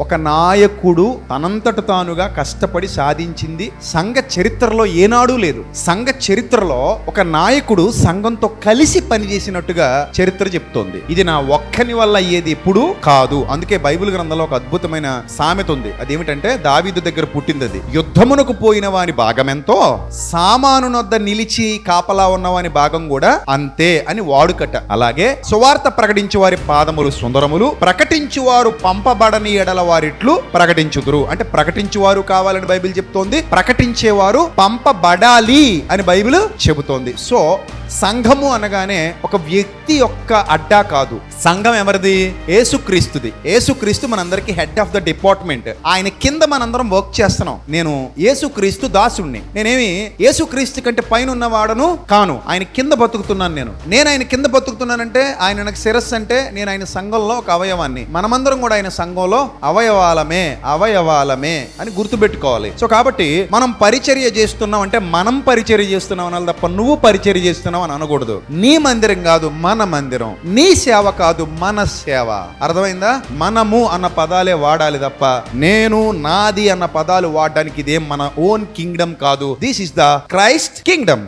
ఒక నాయకుడు తనంతట తానుగా కష్టపడి సాధించింది సంఘ చరిత్రలో ఏనాడూ లేదు. సంఘ చరిత్రలో ఒక నాయకుడు సంఘంతో కలిసి పనిచేసినట్టుగా చరిత్ర చెప్తోంది. ఇది నా ఒక్కని వల్ల అయ్యేది ఎప్పుడు కాదు. అందుకే బైబిల్ గ్రంథంలో ఒక అద్భుతమైన సామెత ఉంది. అదేమిటంటే దావీదు దగ్గర పుట్టింది అది. యుద్ధమునకు పోయిన వాని భాగమెంతో సామానునొద్ద నిలిచి కాపలా ఉన్నవాని భాగం కూడా అంతే అని వాడుకట. అలాగే సువార్త ప్రకటించు వారి పాదములు సుందరములు ప్రకటించువారు పంపబడని ఎడల వారిట్లు ప్రకటించుదురు. అంటే ప్రకటించువారు కావాలని బైబిల్ చెప్తోంది ప్రకటించేవారు పంపబడాలి అని బైబిల్ చెబుతోంది. సో సంఘము అనగానే ఒక వ్యక్తి యొక్క అడ్డా కాదు. సంఘం ఎవరిది? ఏసుక్రీస్తుది ఏసుక్రీస్తు మనందరికి హెడ్ ఆఫ్ ద డిపార్ట్మెంట్. ఆయన కింద మనందరం వర్క్ చేస్తున్నాం. నేను ఏసుక్రీస్తు దాసుణ్ణి. నేనేమి ఏసుక్రీస్తు కంటే పైన ఉన్నవాడను కాను. ఆయన కింద బతుకుతున్నాను నేను. నేను ఆయన కింద బతుకుతున్నానంటే ఆయన నాకు శిరస్సు అంటే నేను ఆయన సంఘంలో ఒక అవయవాన్ని. మనమందరం కూడా ఆయన సంఘంలో అవయవాలమే అవయవాలమే అని గుర్తుపెట్టుకోవాలి. సో కాబట్టి మనం పరిచర్య చేస్తున్నాం అంటే మనం పరిచర్య చేస్తున్నాం అనాలి తప్ప నువ్వు పరిచర్య చేస్తున్నావు అని అనకూడదు. నీ మందిరం కాదు మన మందిరం. నీ సేవ కాదు మన సేవ. అర్థమైందా? మనము అన్న పదాలే వాడాలి తప్ప నేను నాది అన్న పదాలు వాడడానికి ఇదేం మన ఓన్ కింగ్డమ్ కాదు. This is the Christ kingdom.